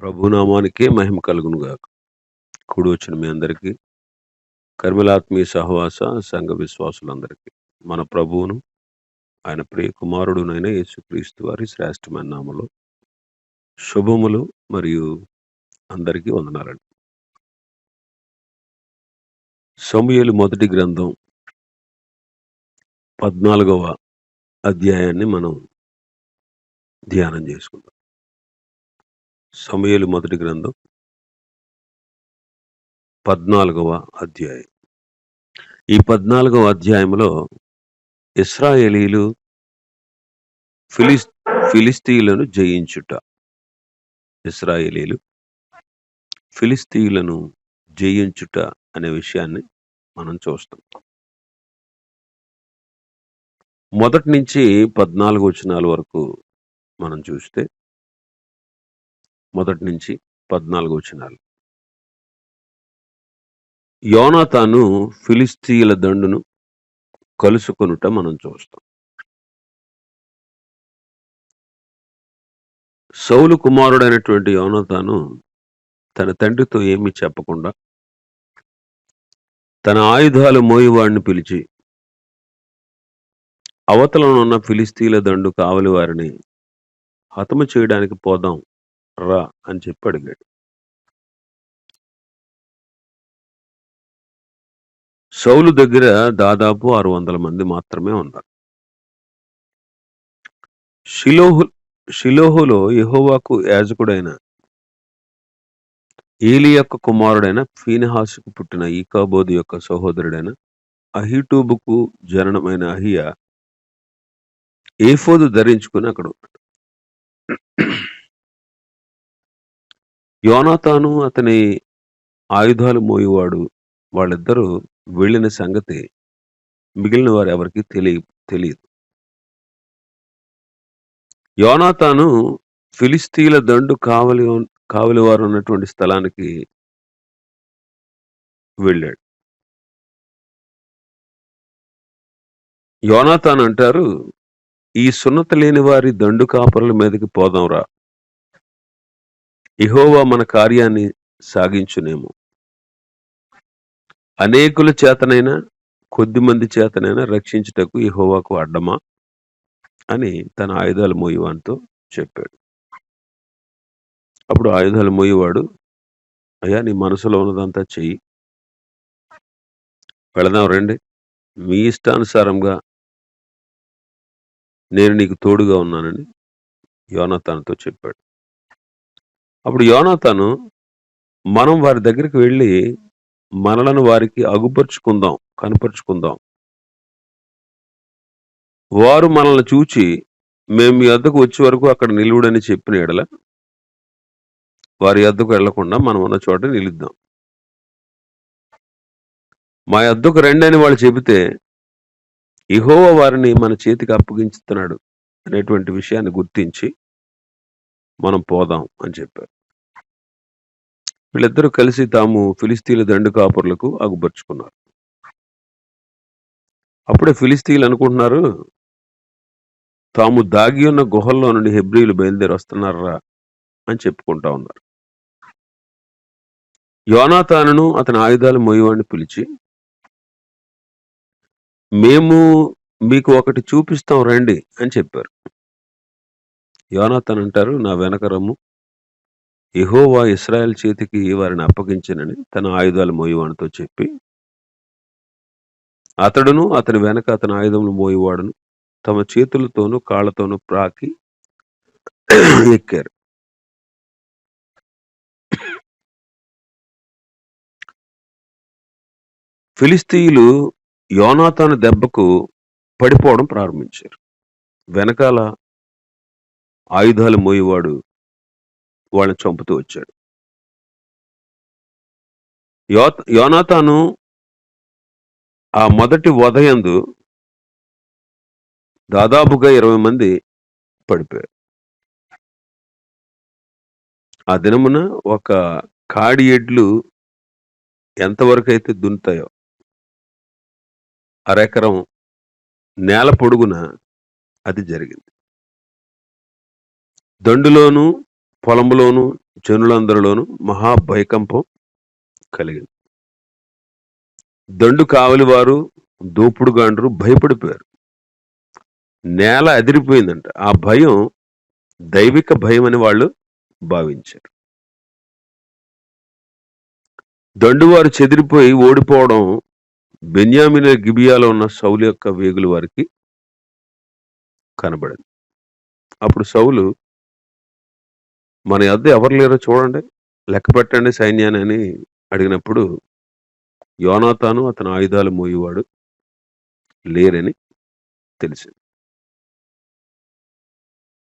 ప్రభునామానికే మహిమ కలుగును గాక. కూడి వచ్చిన మీ అందరికీ కర్మలాత్మీయ సహవాస సంఘ విశ్వాసులందరికీ మన ప్రభువును ఆయన ప్రియ కుమారుడునైన యేసుక్రీస్తు వారి శ్రేష్టమైన నామలో శుభములు మరియు అందరికీ వందనాలండి. సమూయేలు మొదటి గ్రంథం పద్నాలుగవ అధ్యాయాన్ని మనం ధ్యానం చేసుకుందాం. సమయలు మొదటి గ్రంథం పద్నాలుగవ అధ్యాయం. ఈ పద్నాలుగవ అధ్యాయంలో ఇస్రాయేలీలు ఫిలిస్ ఫిలిస్తీయులను జయించుట. ఇస్రాయేలీలు ఫిలిస్తీయులను జయించుట అనే విషయాన్ని మనం చూస్తాం. మొదటి నుంచి పద్నాలుగు వచనాల వరకు మనం చూస్తే మొదటి నుంచి పద్నాలుగు వచనాలు. యోనాతాను ఫిలిస్తీయుల దండును కలుసుకొనుట మనం చూస్తాం. సౌలు కుమారుడైనటువంటి యోనాతాను తన తండ్రితో ఏమీ చెప్పకుండా తన ఆయుధాలు మోయివాడిని పిలిచి అవతలనున్న ఫిలిస్తీన్ల దండు కావలి వారిని హతము చేయడానికి పోదాం రా అని చెప్పి అడిగాడు. సౌలు దగ్గర దాదాపు ఆరు వందల మంది మాత్రమే ఉన్నారు. షిలోహు షిలోహులో యహోవాకు యాజకుడైన ఏలి యొక్క కుమారుడైన ఫీనహాసుకు పుట్టిన ఈకాబోధి యొక్క సహోదరుడైన అహిటూబుకు జననమైన అహియా ఏఫోదు ధరించుకుని అక్కడ ఉన్నాడు. యోనాతాను అతని ఆయుధాలు మోయేవాడు వాళ్ళిద్దరూ వెళ్ళిన సంగతి మిగిలిన వారు ఎవరికి తెలియ తెలియదు. యోనాతాను ఫిలిస్తీన్ల దండు కావలి కావలివారు ఉన్నటువంటి స్థలానికి వెళ్ళాడు. యోనాతాన్ అంటారు ఈ సున్నత లేని వారి దండు కాపరుల మీదకి పోదాంరా. ఇహోవా మన కార్యాన్ని సాగించునేమో. అనేకుల చేతనైనా కొద్ది మంది చేతనైనా రక్షించుటకు ఇహోవాకు అడ్డమా? అని తన ఆయుధాలు మోయేవానితో చెప్పాడు. అప్పుడు ఆయుధాలు మోయేవాడు అయ్యా నీ మనసులో ఉన్నదంతా చెయ్యి. వెళదాం రండి. మీ ఇష్టానుసారంగా నేను నీకు తోడుగా ఉన్నానని యోనాతానుతో చెప్పాడు. అప్పుడు యోనాతను మనం వారి దగ్గరికి వెళ్ళి మనలను వారికి అగుపరుచుకుందాం కనపరుచుకుందాం. వారు మనల్ని చూచి మేము మీ వద్దకు వచ్చే వరకు అక్కడ నిలువుడని చెప్పిన ఎడల వారి వద్దకు వెళ్ళకుండా మనం ఉన్న చోట నిలుద్దాం. మా వద్దకు రండి అని వాళ్ళు చెబితే ఇహోవ వారిని మన చేతికి అప్పగించుతున్నాడు అనేటువంటి విషయాన్ని గుర్తించి మనం పోదాం అని చెప్పారు. వీళ్ళిద్దరూ కలిసి తాము ఫిలిస్తీన్ల దండు కాపురులకు అగుపరుచుకున్నారు. అప్పుడే ఫిలిస్తీన్లు అనుకుంటున్నారు తాము దాగి ఉన్న గుహల్లో నుండి హెబ్రిలు బయలుదేరి వస్తున్నారా అని చెప్పుకుంటా ఉన్నారు. యోనాతానును అతని ఆయుధాలు మోయేవాడిని పిలిచి మేము మీకు ఒకటి చూపిస్తాం రండి అని చెప్పారు. యోనాథన్ అంటారు నా వెనక రమ్ము యెహోవా ఇస్రాయల్ చేతికి వారిని అప్పగించనని తన ఆయుధాలు మోయేవాడితో చెప్పి అతడును అతని వెనక అతని ఆయుధములు మోయేవాడును తమ చేతులతోనూ కాళ్ళతోనూ ప్రాకి ఎక్కారు. ఫిలిస్తీయులు యోనాతాను దెబ్బకు పడిపోవడం ప్రారంభించారు. వెనకాల ఆయుధాలు మోయేవాడు వాళ్ళని చంపుతూ వచ్చాడు. యో యోనాతాను ఆ మొదటి ఉదయందు దాదాపుగా ఇరవై మంది పడిపోయారు. ఆ దినమున ఒక కాడి ఎడ్లు ఎంతవరకు అయితే దున్నుతాయో అరెకరం నేల పొడుగున అది జరిగింది. దండులోనూ పొలంలోను జనులందరిలోను మహాభైకంపం కలిగింది. దండు కావలివారు వారు దోపుడుగాండ్రు భయపడిపోయారు. నేల అదిరిపోయిందంట. ఆ భయం దైవిక భయం అని వాళ్ళు భావించారు. దండువారు చెదిరిపోయి ఓడిపోవడం బెన్యామిన గిబియాలో ఉన్న సౌలు యొక్క వేగులు వారికి కనబడింది. అప్పుడు సౌలు మన యొద్ ఎవరు లేరో చూడండి. లెక్క పెట్టండి సైన్యాన్ని అని అడిగినప్పుడు యోనాతాను అతని ఆయుధాలు మోయేవాడు లేరని తెలిసింది.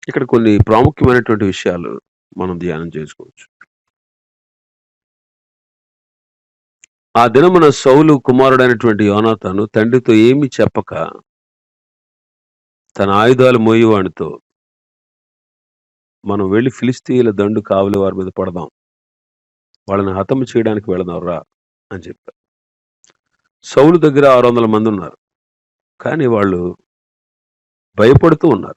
ఇక్కడ కొన్ని ప్రాముఖ్యమైనటువంటి విషయాలు మనం ధ్యానం చేసుకోవచ్చు. ఆ దినమున సౌలు కుమారుడైనటువంటి యోనాతాను తండ్రితో ఏమి చెప్పక తన ఆయుధాలు మోయేవాడితో మనం వెళ్ళి ఫిలిస్తీన్ల దండు కావలి వారి మీద పడదాం. వాళ్ళని హతము చేయడానికి వెళదాం రా అని చెప్పారు. సౌలు దగ్గర ఆరు వందల మంది ఉన్నారు. కానీ వాళ్ళు భయపడుతూ ఉన్నారు.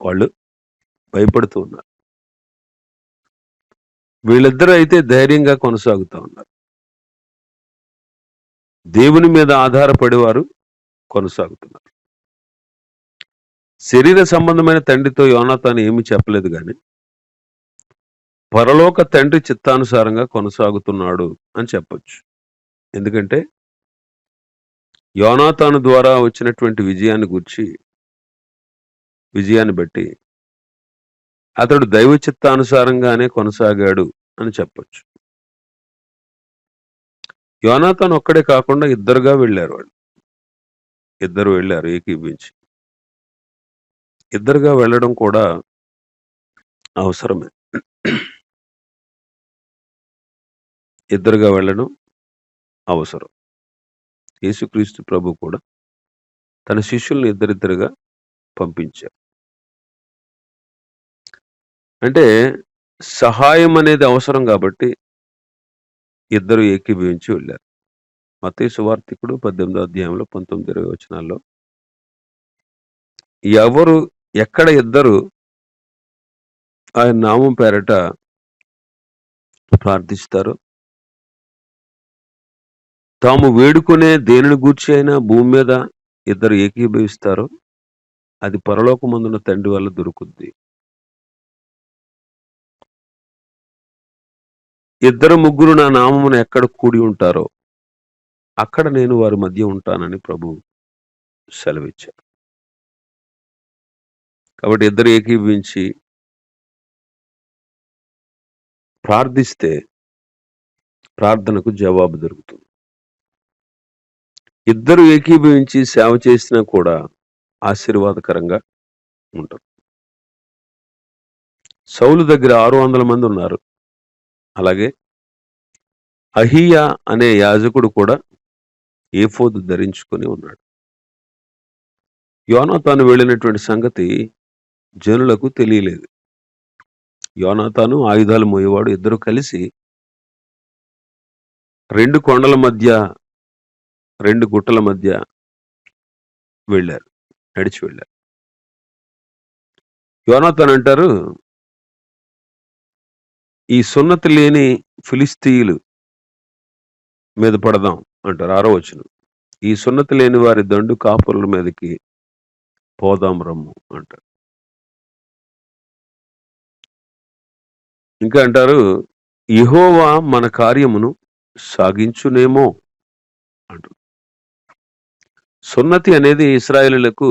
వాళ్ళు భయపడుతూ ఉన్నారు. వీళ్ళిద్దరూ అయితే ధైర్యంగా కొనసాగుతూ ఉన్నారు. దేవుని మీద ఆధారపడేవారు కొనసాగుతున్నారు. శరీర సంబంధమైన తండ్రితో యోనాతాను ఏమీ చెప్పలేదు కానీ పరలోక తండ్రి చిత్తానుసారంగా కొనసాగుతున్నాడు అని చెప్పొచ్చు. ఎందుకంటే యోనాతాను ద్వారా వచ్చినటువంటి విజయాన్ని గురించి విజయాన్ని బట్టి అతడు దైవ చిత్తానుసారంగానే కొనసాగాడు అని చెప్పొచ్చు. యోనాతాను ఒక్కడే కాకుండా ఇద్దరుగా వెళ్ళారు వాళ్ళు. ఇద్దరు వెళ్ళారు ఏకీభించి ఇద్దరుగా వెళ్ళడం కూడా అవసరమే. ఇద్దరుగా వెళ్ళడం అవసరం. యేసుక్రీస్తు ప్రభు కూడా తన శిష్యుల్ని ఇద్దరిద్దరుగా పంపించారు. అంటే సహాయం అనేది అవసరం కాబట్టి ఇద్దరు ఏకీభవించి వెళ్ళారు. మతీ సువార్థికుడు పద్దెనిమిదో అధ్యాయంలో పంతొమ్మిది ఇరవై వచనాల్లో ఎవరు ఎక్కడ ఇద్దరు ఆయన నామం పేరట ప్రార్థిస్తారు? తాము వేడుకునే దేనిని గూర్చి అయినా భూమి మీద ఇద్దరు ఏకీభవిస్తారు? అది పరలోకమందున తండ్రి వల్ల దొరుకుద్ది. ఇద్దరు ముగ్గురు నా నామమును ఎక్కడ కూడి ఉంటారో అక్కడ నేను వారి మధ్య ఉంటానని ప్రభు సెలవిచ్చారు. కాబట్టి ఇద్దరు ఏకీభవించి ప్రార్థిస్తే ప్రార్థనకు జవాబు దొరుకుతుంది. ఇద్దరు ఏకీభవించి సేవ చేసినా కూడా ఆశీర్వాదకరంగా ఉంటుంది సౌలు దగ్గర ఆరు వందల మంది ఉన్నారు. అలాగే అహియా అనే యాజకుడు కూడా ఏఫోదు ధరించుకొని ఉన్నాడు. యోనాతాను వెళ్ళినటువంటి సంగతి జనులకు తెలియలేదు. యోనాతాను ఆయుధాలు మోయేవాడు ఇద్దరు కలిసి రెండు కొండల మధ్య రెండు గుట్టల మధ్య వెళ్ళారు నడిచి వెళ్ళారు. యోనాతాన్ అంటారు ఈ సున్నతి లేని ఫిలిస్తీయులు మీద పడదాం అంటారు ఆరో వచ్చిన ఈ సున్నతి లేని వారి దండు కాపురుల మీదకి పోదాం రమ్ము అంటారు. ఇంకా అంటారు ఇహోవా మన కార్యమును సాగించునేమో అంటారు సున్నతి అనేది ఇస్రాయేలులకు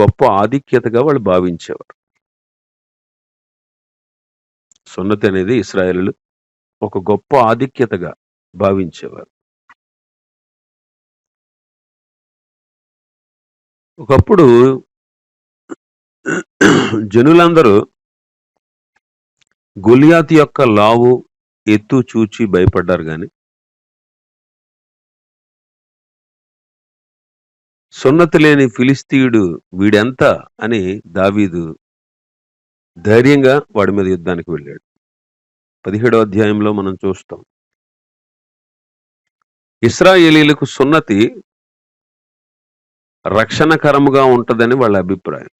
గొప్ప ఆధిక్యతగా వాళ్ళు భావించేవారు. సున్నతి అనేది ఇస్రాయేలు ఒక గొప్ప ఆధిక్యతగా భావించేవారు. ఒకప్పుడు జనులందరూ గులియాతి యొక్క లావు ఎత్తు చూచి భయపడ్డారు కానీ సున్నతి లేని ఫిలిస్తీయుడు వీడెంత అని దావీదు ధైర్యంగా వాడి మీద యుద్ధానికి వెళ్ళాడు. పదిహేడో అధ్యాయంలో మనం చూస్తాం. ఇస్రాయేలీలకు సున్నతి రక్షణకరముగా ఉంటుందని వాళ్ళ అభిప్రాయం.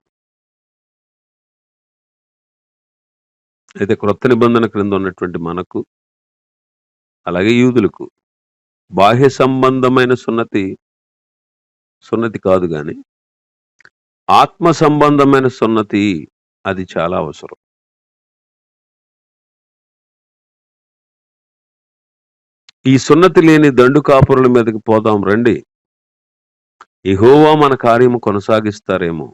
అయితే క్రొత్త నిబంధన క్రింద ఉన్నటువంటి మనకు అలాగే యూదులకు బాహ్య సంబంధమైన సున్నతి సున్నతి కాదు కానీ ఆత్మ సంబంధమైన సున్నతి అది చాలా అవసరం. ఈ సున్నతి లేని దండు కాపురుల మీదకి పోదాం రండి. ఇహోవా మన కార్యము కొనసాగిస్తారేమో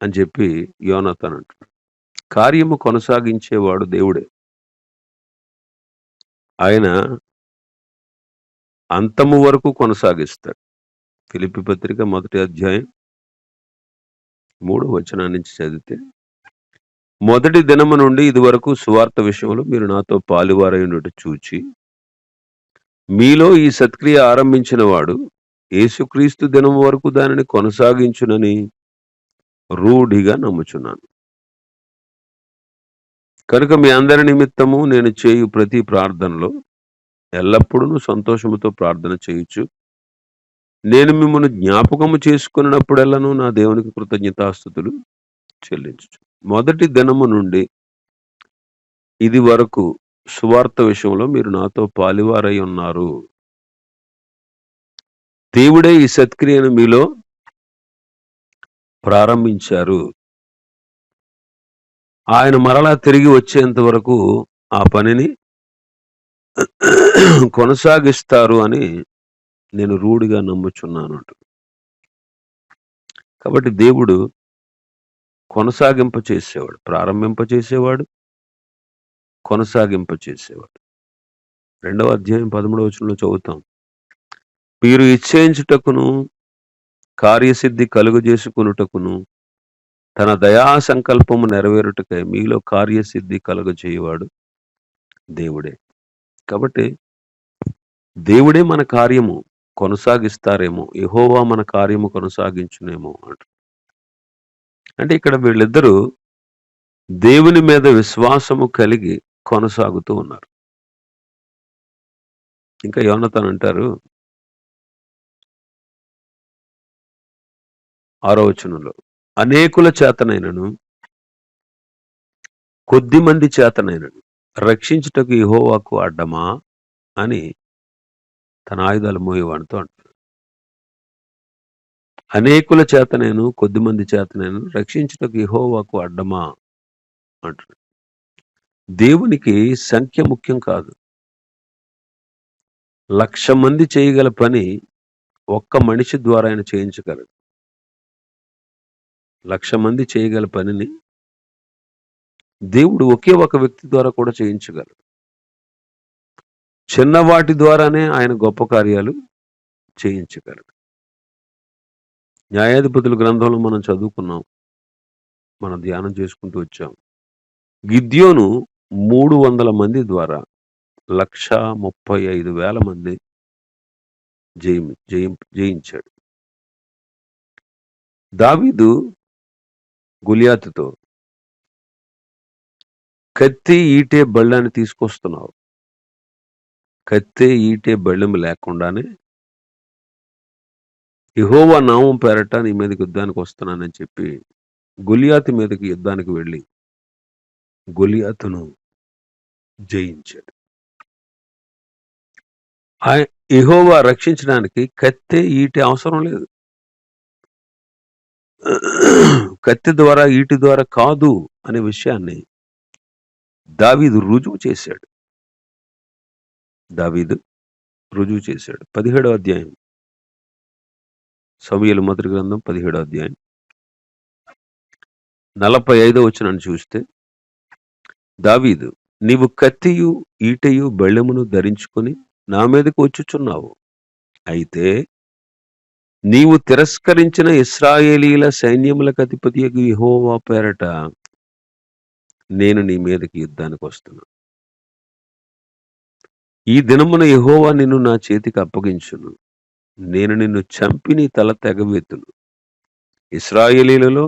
అని చెప్పి యోనతన్ అంటున్నాడు. కార్యము కొనసాగించేవాడు దేవుడే. ఆయన అంతము వరకు కొనసాగిస్తాడు. ఫిలిపి పత్రిక మొదటి అధ్యాయం మూడు వచనం నుంచి చదివితే మొదటి దినము నుండి ఇది వరకు సువార్త విషయంలో మీరు నాతో పాలువారైనట్టు చూచి మీలో ఈ సత్క్రియ ఆరంభించిన వాడు యేసుక్రీస్తు దినం వరకు దానిని కొనసాగించునని రూఢిగా నమ్ముచున్నాను. కనుక మీ అందరి నిమిత్తము నేను చేయు ప్రతి ప్రార్థనలో ఎల్లప్పుడూ సంతోషముతో ప్రార్థన చేయొచ్చు నేను మిమ్మల్ని జ్ఞాపకము చేసుకున్నప్పుడెల్లను నా దేవునికి కృతజ్ఞతాస్థుతులు చెల్లించు మొదటి దినము నుండి ఇది వరకు సువార్త విషయంలో మీరు నాతో పాలివారై ఉన్నారు. దేవుడే ఈ సత్క్రియను మీలో ప్రారంభించారు. ఆయన మరలా తిరిగి వచ్చేంత వరకు ఆ పనిని కొనసాగిస్తారు అని నేను రూఢిగా నమ్ముచున్నాను కాబట్టి దేవుడు కొనసాగింప చేసేవాడు ప్రారంభింప చేసేవాడు కొనసాగింప చేసేవాడు. రెండవ అధ్యాయం పదమూడవ వచనంలో చదువుతాం. మీరు ఇచ్చేయించుటకును కార్యసిద్ధి కలుగు చేసుకునుటకును తన దయా సంకల్పము నెరవేరుటకై మీలో కార్యసిద్ధి కలుగజేయవాడు దేవుడే. కాబట్టి దేవుడే మన కార్యము కొనసాగిస్తారేమో యహోవా మన కార్యము కొనసాగించునేమో అంట. అంటే ఇక్కడ వీళ్ళిద్దరూ దేవుని మీద విశ్వాసము కలిగి కొనసాగుతూ ఉన్నారు. ఇంకా యోనతను అంటారు ఆరో వచనంలో అనేకుల చేతనైనను కొద్ది మంది చేతనైనను. రక్షించుటకు ఇహోవాకు అడ్డమా అని తన ఆయుధాలు మోయేవాడితో అంటారు అనేకుల చేతనేను కొద్ది మంది చేతనేను రక్షించుటకు ఇహోవాకు అడ్డమా అంటాడు దేవునికి సంఖ్య ముఖ్యం కాదు. లక్ష మంది చేయగల పని ఒక్క మనిషి ద్వారా ఆయన చేయించగలడు. లక్ష మంది చేయగల పనిని దేవుడు ఒకే ఒక వ్యక్తి ద్వారా కూడా చేయించగలడు. చిన్నవాటి ద్వారానే ఆయన గొప్ప కార్యాలు చేయించగలడు. న్యాయాధిపతుల గ్రంథంలో మనం చదువుకున్నాం మనం ధ్యానం చేసుకుంటూ వచ్చాం. గిద్యోను మూడు వందల మంది ద్వారా లక్ష ముప్పై ఐదు వేల మంది జయం జయం జయించాడు. దావీదు గులియాతుతో కత్తి ఈటే బళ్ళని తీసుకొస్తున్నావు. కత్తి ఈటే బళ్ళెం లేకుండానే ఇహోవా నామం పేరట నీ మీదకి యుద్ధానికి వస్తున్నానని చెప్పి గులియాతు మీదకి యుద్ధానికి వెళ్ళి గులియాతును జయించాడు. ఇహోవా రక్షించడానికి కత్తే ఈటి అవసరం లేదు. కత్తి ద్వారా ఈటి ద్వారా కాదు అనే విషయాన్ని దావీదు రుజువు చేశాడు. దావీదు రుజువు చేశాడు. పదిహేడో అధ్యాయం. సమయలు మొదటి గ్రంథం పదిహేడో అధ్యాయం. నలభై ఐదో వచ్చినని చూస్తే దావీదు నీవు కత్తియు ఈటయు బెళ్ళమును ధరించుకొని నా మీదకు వచ్చుచున్నావు. అయితే నీవు తిరస్కరించిన ఇస్రాయేలీల సైన్యములకు అధిపతి యహోవా పేరట నేను నీ మీదకి యుద్ధానికి వస్తున్నా. ఈ దినమున యహోవా నిన్ను నా చేతికి అప్పగించును. నేను నిన్ను చంపి నీ తల తెగవెత్తును ఇస్రాయేలీలలో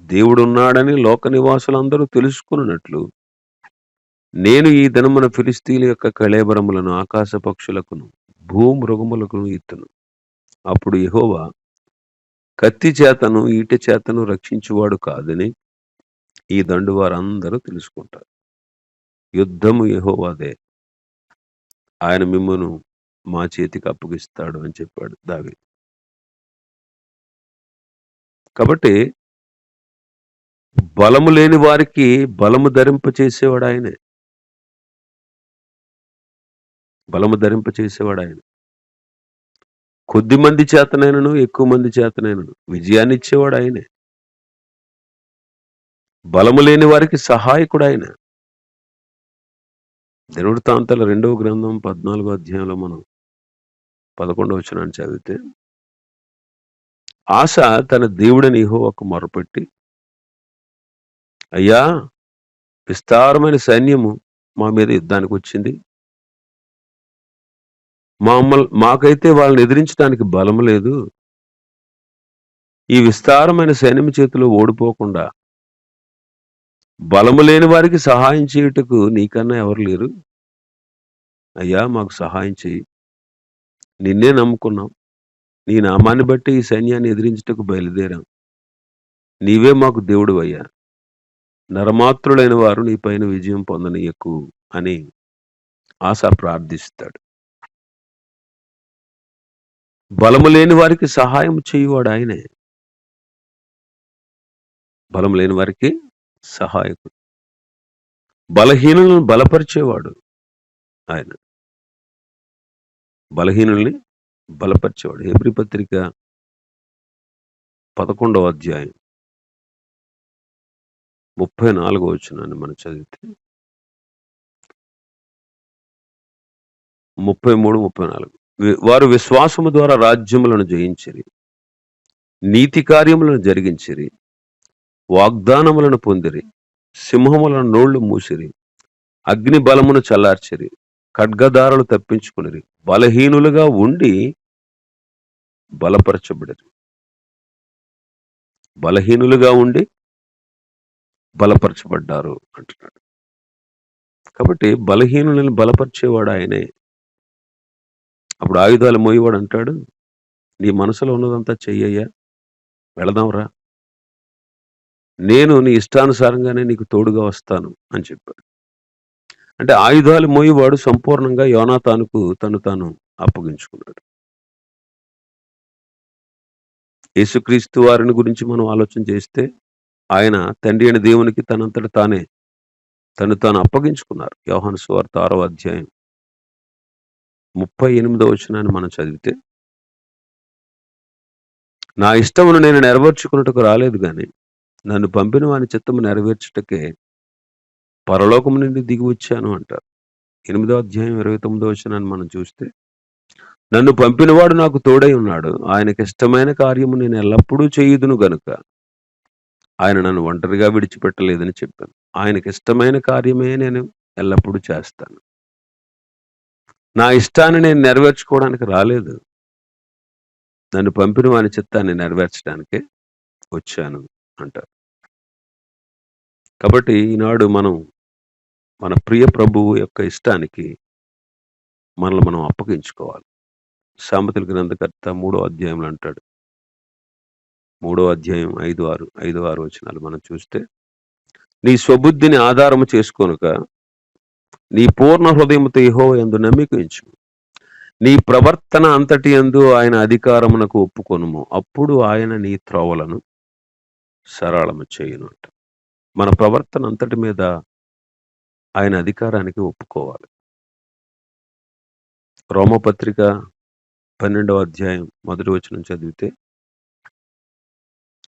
దేవుడున్నాడని లోక నివాసులందరూ తెలుసుకున్నట్లు నేను ఈ దినమున ఫిలిస్తీన్ల యొక్క కళేబరములను ఆకాశ పక్షులకును భూమృగములకును ఇత్తును అప్పుడు యహోవా కత్తి చేతను ఈట చేతను రక్షించువాడు కాదని ఈ దండు వారందరూ తెలుసుకుంటారు. యుద్ధము యహోవాదే. ఆయన మిమ్మను మా చేతికి అప్పగిస్తాడు అని చెప్పాడు దావి కాబట్టి బలము లేని వారికి బలము ధరింప చేసేవాడు ఆయనే. బలము ధరింప చేసేవాడు ఆయన. కొద్ది మంది చేతనైనను ఎక్కువ మంది చేతనైనను. విజయాన్ని ఇచ్చేవాడు ఆయనే. బలము లేని వారికి సహాయకుడు ఆయన. దేవుడి తాంతల రెండవ గ్రంథం పద్నాలుగో అధ్యాయంలో మనం పదకొండవ వచనాన్ని చదివితే ఆశ తన దేవుడిని ఒక మొరపెట్టి అయ్యా విస్తారమైన సైన్యము మా మీద యుద్ధానికి వచ్చింది. మమ్మల్ మాకైతే వాళ్ళని ఎదిరించడానికి బలం లేదు. ఈ విస్తారమైన సైన్యం చేతిలో ఓడిపోకుండా బలము లేని వారికి సహాయం చేయుటకు నీకన్నా ఎవరు లేరు? అయ్యా మాకు సహాయం చేయి నిన్నే నమ్ముకున్నాం. నీ నామాన్ని బట్టి ఈ సైన్యాన్ని ఎదిరించుటకు బయలుదేరాం. నీవే మాకు దేవుడు అయ్యా నరమాత్రులైన వారు నీ పైన విజయం పొందనీయకు అని ఆశ ప్రార్థిస్తాడు. బలము లేని వారికి సహాయం చేయువాడు ఆయనే. బలం లేని వారికి సహాయకుడు. బలహీనులను బలపరిచేవాడు ఆయన. బలహీనుల్ని బలపరిచేవాడు. హెబ్రి పత్రిక పదకొండవ అధ్యాయం ముప్పై నాలుగో వచ్చినాన్ని మనం చదివితే ముప్పై మూడు ముప్పై నాలుగు. వారు విశ్వాసము ద్వారా రాజ్యములను జయించిరి. నీతి కార్యములను జరిగించిరి. వాగ్దానములను పొందిరి. సింహముల నోళ్ళు మూసిరి. అగ్ని బలమును చల్లార్చిరి. ఖడ్గదారులు తప్పించుకునిరి. బలహీనులుగా ఉండి బలపరచబడిరి. బలహీనులుగా ఉండి బలపరచబడ్డారు అంటున్నాడు. కాబట్టి బలహీనులను బలపరిచేవాడు ఆయనే. అప్పుడు ఆయుధాలు మోయేవాడు అంటాడు నీ మనసులో ఉన్నదంతా చెయ్యయ్యా వెళదాంరా. నేను నీ ఇష్టానుసారంగానే నీకు తోడుగా వస్తాను అని చెప్పాడు. అంటే ఆయుధాలు మోయేవాడు సంపూర్ణంగా యోనాతానుకు తను తాను అప్పగించుకున్నాడు. యేసుక్రీస్తు వారిని గురించి మనం ఆలోచన చేస్తే ఆయన తండ్రి అయిన దేవునికి తనంతట తానే తను తాను అప్పగించుకున్నారు. యోహాను సువార్త ఆరో అధ్యాయం. ముప్పై ఎనిమిదో వచనాన్ని మనం చదివితే నా ఇష్టమును నేను నెరవేర్చుకున్నట్టుకు రాలేదు కానీ నన్ను పంపిన వాని చిత్తము నెరవేర్చుటకే పరలోకం నుండి దిగి వచ్చాను అంటారు. ఎనిమిదో అధ్యాయం ఇరవై తొమ్మిదో వచనాన్ని మనం చూస్తే నన్ను పంపినవాడు నాకు తోడై ఉన్నాడు ఆయనకి ఇష్టమైన కార్యము నేను ఎల్లప్పుడూ చేయుదును గనుక ఆయన నన్ను ఒంటరిగా విడిచిపెట్టలేదని చెప్పాను. ఆయనకి ఇష్టమైన కార్యమే నేను ఎల్లప్పుడూ చేస్తాను. నా ఇష్టాన్ని నేను నెరవేర్చుకోవడానికి రాలేదు. నన్ను పంపిన వాని చిత్తాన్ని నెరవేర్చడానికే వచ్చాను అంటారు. కాబట్టి ఈనాడు మనం మన ప్రియ ప్రభువు యొక్క ఇష్టానికి మనల్ని మనం అప్పగించుకోవాలి. సామెతల గ్రంథకర్త మూడో అధ్యాయంలో అంటాడు. మూడో అధ్యాయం ఐదు ఆరు ఐదు ఆరు వచనాలు మనం చూస్తే నీ స్వబుద్ధిని ఆధారము చేసుకోనుక నీ పూర్ణ హృదయముతో యహో ఎందు నమ్మికించు నీ ప్రవర్తన అంతటి ఎందు ఆయన అధికారమునకు ఒప్పుకొనుము. అప్పుడు ఆయన నీ త్రోవలను సరళము చేయును మన ప్రవర్తన అంతటి మీద ఆయన అధికారానికి ఒప్పుకోవాలి. రోమపత్రిక పన్నెండవ అధ్యాయం మొదటి వచనం చదివితే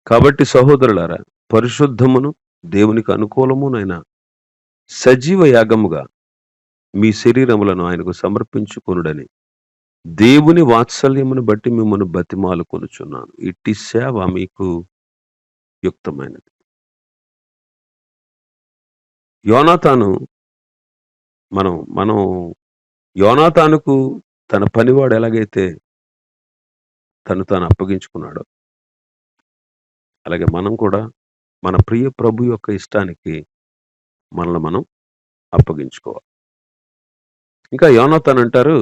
కాబట్టి సహోదరులారా పరిశుద్ధమును దేవునికి అనుకూలమునైన సజీవ యాగముగా మీ శరీరములను ఆయనకు సమర్పించుకొనుడని. దేవుని వాత్సల్యమును బట్టి మిమ్మల్ని బతిమాలు కొనుచున్నాను. ఇట్టి సేవ మీకు యుక్తమైనది. యోనాతాను మనం మనం యోనాతానుకు తన పనివాడు ఎలాగైతే తను తాను అప్పగించుకున్నాడో అలాగే మనం కూడా మన ప్రియ ప్రభు యొక్క ఇష్టానికి మనల్ని మనం అప్పగించుకోవాలి. ఇంకా యోనాతాన్ అంటారు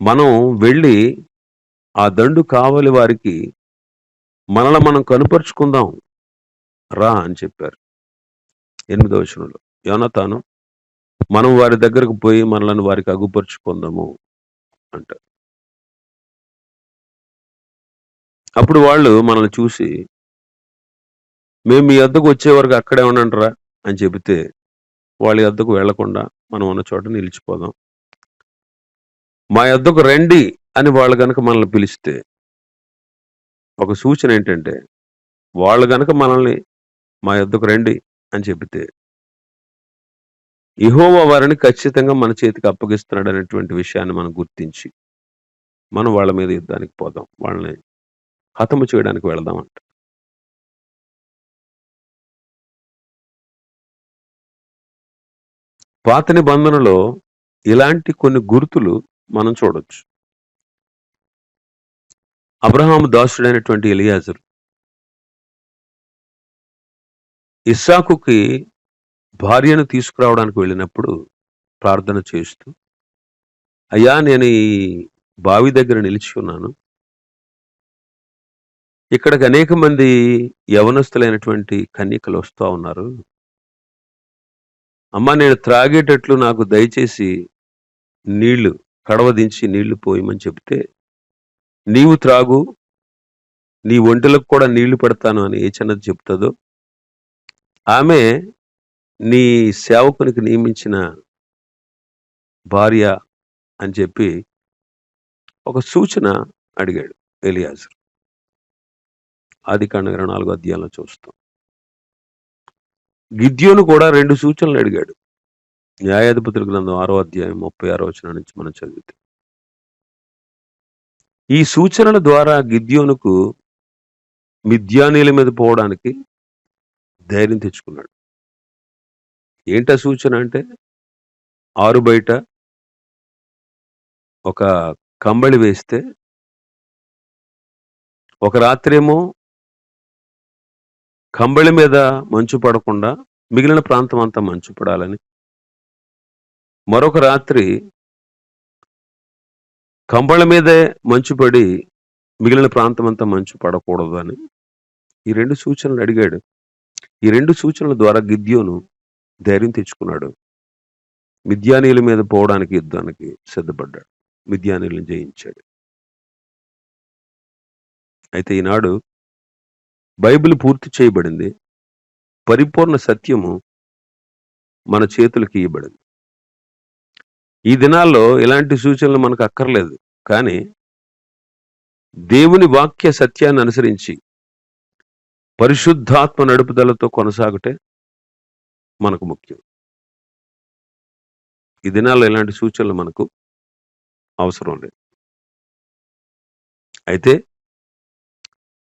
మనం వెళ్ళి ఆ దండు కావలి వారికి మనల్ని మనం కనుపరుచుకుందాం రా అని చెప్పారు. ఎనిమిదో వచనంలో యోనతాను మనం వారి దగ్గరకు పోయి మనలను వారికి అగుపరుచుకుందాము అంటారు. అప్పుడు వాళ్ళు మనల్ని చూసి మేము మీ వద్దకు వచ్చే వరకు అక్కడే ఉండండిరా అని చెబితే వాళ్ళ వద్దకు వెళ్ళకుండా మనం ఉన్న చోట నిలిచిపోదాం. మా వద్దకు రండి అని వాళ్ళు గనక మనల్ని పిలిస్తే ఒక సూచన ఏంటంటే వాళ్ళు గనక మనల్ని మా యొద్దకు రండి అని చెబితే ఇహోవా వారిని ఖచ్చితంగా మన చేతికి అప్పగిస్తున్నాడు అనేటువంటి విషయాన్ని మనం గుర్తించి మనం వాళ్ళ మీద యుద్ధానికి పోదాం. వాళ్ళని హతము చేయడానికి వెళదామంట. పాత నిబంధనలో ఇలాంటి కొన్ని గుర్తులు మనం చూడొచ్చు. అబ్రహాము దాసుడైనటువంటి ఎలియాజరు ఇస్సాకుకి భార్యను తీసుకురావడానికి వెళ్ళినప్పుడు ప్రార్థన చేస్తూ అయ్యా నేను ఈ బావి దగ్గర నిలిచి ఉన్నాను. ఇక్కడికి అనేక మంది యవనస్తులైనటువంటి కన్యకలు వస్తూ ఉన్నారు. అమ్మ నేను త్రాగేటట్లు నాకు దయచేసి నీళ్ళు కడవ దించి నీళ్ళు పోయమని చెప్తే నీవు త్రాగు నీ ఒంటెలకు కూడా నీళ్ళు పెడతాను అని ఏ చిన్నది చెప్తుందో ఆమె నీ సేవకునికి నియమించిన భార్య అని చెప్పి ఒక సూచన అడిగాడు ఎలియాజర్. ఆది కాండ నాలుగో అధ్యాయంలో చూస్తాం. గిద్యోను కూడా రెండు సూచనలు అడిగాడు. న్యాయాధిపతుల గ్రంథం ఆరో అధ్యాయం ముప్పై ఆరో వచనం నుంచి మనం చదివితే. ఈ సూచనల ద్వారా గిద్యోనుకు మిథ్యానీల మీద పోవడానికి ధైర్యం తెచ్చుకున్నాడు. ఏంట సూచన అంటే? ఆరు బయట ఒక కంబళి వేస్తే ఒక రాత్రేమో కంబళి మీద మంచు పడకుండా మిగిలిన ప్రాంతం అంతా మంచు పడాలని. మరొక రాత్రి కంబళ మీదే మంచు పడి మిగిలిన ప్రాంతం అంతా మంచు పడకూడదు అని ఈ రెండు సూచనలు అడిగాడు. ఈ రెండు సూచనల ద్వారా గిద్యోను ధైర్యం తెచ్చుకున్నాడు. మిథ్యానీల మీద పోవడానికి యుద్ధానికి సిద్ధపడ్డాడు. మిథ్యానీలను జయించాడు. అయితే ఈనాడు బైబిల్ పూర్తి చేయబడింది. పరిపూర్ణ సత్యము మన చేతులకి ఇవ్వబడింది ఈ దినాల్లో ఇలాంటి సూచనలు మనకు అక్కర్లేదు. కానీ దేవుని వాక్య సత్యాన్ని అనుసరించి పరిశుద్ధాత్మ నడుపుదలతో కొనసాగటే మనకు ముఖ్యం. ఈ దినాల్లో ఇలాంటి సూచనలు మనకు అవసరం లేదు. అయితే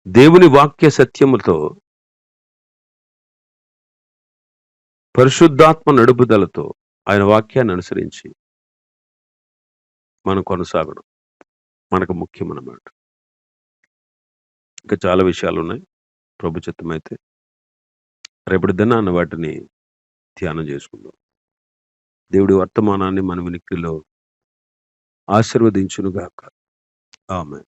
దేవుని వాక్య సత్యముతో పరిశుద్ధాత్మ నడుపుదలతో ఆయన వాక్యాన్ని అనుసరించి మనం కొనసాగడం మనకు ముఖ్యమన్నమాట. ఇంకా చాలా విషయాలు ఉన్నాయి ప్రభు చిత్తమైతే రేపటి దినాన్న వాటిని ధ్యానం చేసుకుందాం. దేవుడి వర్తమానాన్ని మన వినికిలో ఆశీర్వదించునుగాక. ఆమె